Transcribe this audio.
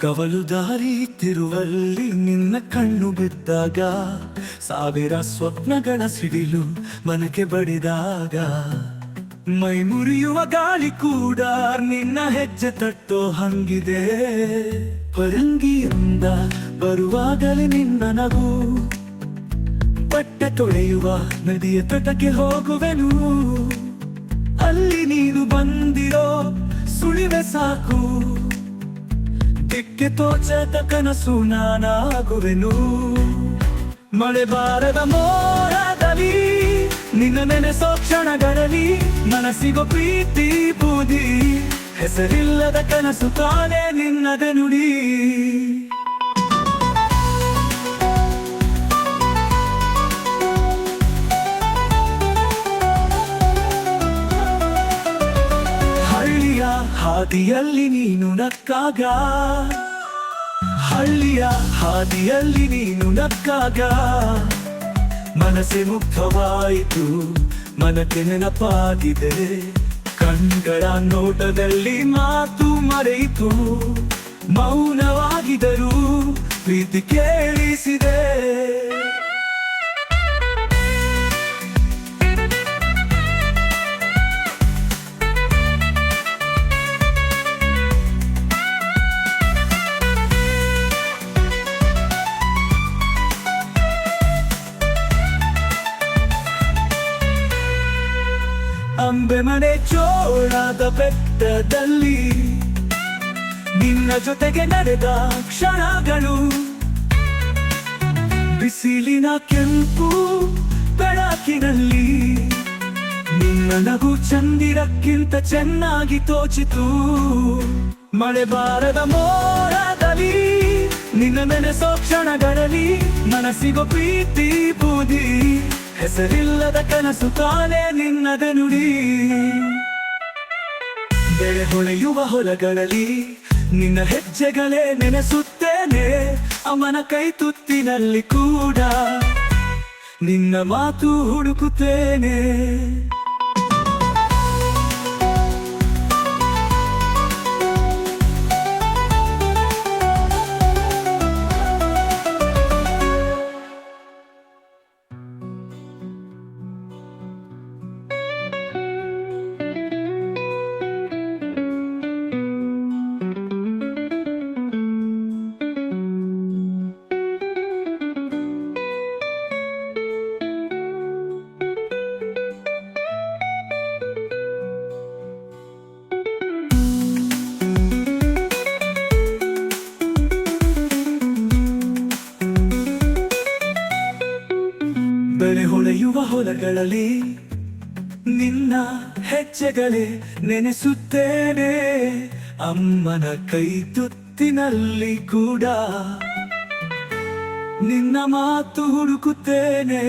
ಕವಲು ದಾರಿ ತಿರುವಲ್ಲಿ ನಿನ್ನ ಕಣ್ಣು ಬಿದ್ದಾಗ, ಸಾವಿರ ಸ್ವಪ್ನಗಳ ಸಿಡಿಲು ಮನಕ್ಕೆ ಬಡಿದಾಗ, ಮೈ ಮುರಿಯುವ ಗಾಳಿ ಕೂಡ ನಿನ್ನ ಹೆಜ್ಜೆ ತಟ್ಟೋ ಹಂಗಿದೆ. ಪರಂಗಿಯಿಂದ ಬರುವಾಗಲೇ ನಿನ್ನ ನಗು, ಬಟ್ಟೆ ತೊಳೆಯುವ ನದಿಯ ತಟಕ್ಕೆ ಹೋಗುವೆನು. ಅಲ್ಲಿ ನೀನು ಬಂದಿರೋ ಸುಳಿವೆ ಸಾಕು. ದಿಕ್ಕೆ ತೋಚದ ಕನಸು ನಾನಾಗುವೆನು. ಮಳೆ ಬಾರದ ಮೋಡದಲ್ಲಿ ನಿನ್ನ ನೆನೆಸೋ ಕ್ಷಣಗಳಲ್ಲಿ ಮನಸ್ಸಿಗೋ ಪ್ರೀತಿ ಬೂದಿ. ಹೆಸರಿಲ್ಲದ ಕನಸು ತಾನೇ ನಿನ್ನದ ನುಡಿ. ಹಾದಿಯಲ್ಲಿ ನೀನು ನಕ್ಕಾಗ. ಹಳ್ಳಿಯ ಹಾದಿಯಲ್ಲಿ ನೀನು ನಕ್ಕಾಗ. ಮನಸ್ಸೆ ಮುಗ್ಧವಾಯಿತು, ಮನಕ್ಕೆ ನೆನಪಾಗಿದೆ. ಕಣ್ಗಳ ನೋಟದಲ್ಲಿ ಮಾತು ಮರೆಯಿತು, ಮೌನವಾಗಿದರೂ ಪ್ರೀತಿ ಕೇಳಿಸಿದೆ. ಅಂಬೆ ಮನೆ ಚೋಳದ ಬೆಟ್ಟದಲ್ಲಿ ನಿನ್ನ ಜೊತೆಗೆ ನಡೆದ ಕ್ಷಣಗಳು. ಬಿಸಿಲಿನ ಕೆಂಪು ಬೆಳಕಿನಲ್ಲಿ ನಿನ್ನ ನಗು ಚಂದಿರಕ್ಕಿಂತ ಚೆನ್ನಾಗಿ ತೋಚಿತು. ಮಳೆ ಬಾರದ ಮೋಡದಲ್ಲಿ ನಿನ್ನ ನೆನೆಸೋ ಕ್ಷಣಗಳಲ್ಲಿ ಮನಸ್ಸಿಗೂ ಪ್ರೀತಿ ಬೂದಿ. ಹೆಸರಿಲ್ಲದ ಕನಸು ತಾನೇ ನಿನ್ನದ ನುಡಿ. ಬೆಳೆ ಹೊಳೆಯುವ ಹೊಲಗಳಲ್ಲಿ ನಿನ್ನ ಹೆಜ್ಜೆಗಳೇ ನೆನೆಸುತ್ತೇನೆ. ಅವನ ಕೈ ತುತ್ತಿನಲ್ಲಿ ಕೂಡ ನಿನ್ನ ಮಾತು ಹುಡುಕುತ್ತೇನೆ. ಹೊಳೆಯುವ ಹೊಲಗಳಲ್ಲಿ ನಿನ್ನ ಹೆಜ್ಜೆಗಳೇ ನೆನೆಸುತ್ತೇನೆ. ಅಮ್ಮನ ಕೈ ತುತ್ತಿನಲ್ಲಿ ಕೂಡ ನಿನ್ನ ಮಾತು ಹುಡುಕುತ್ತೇನೆ.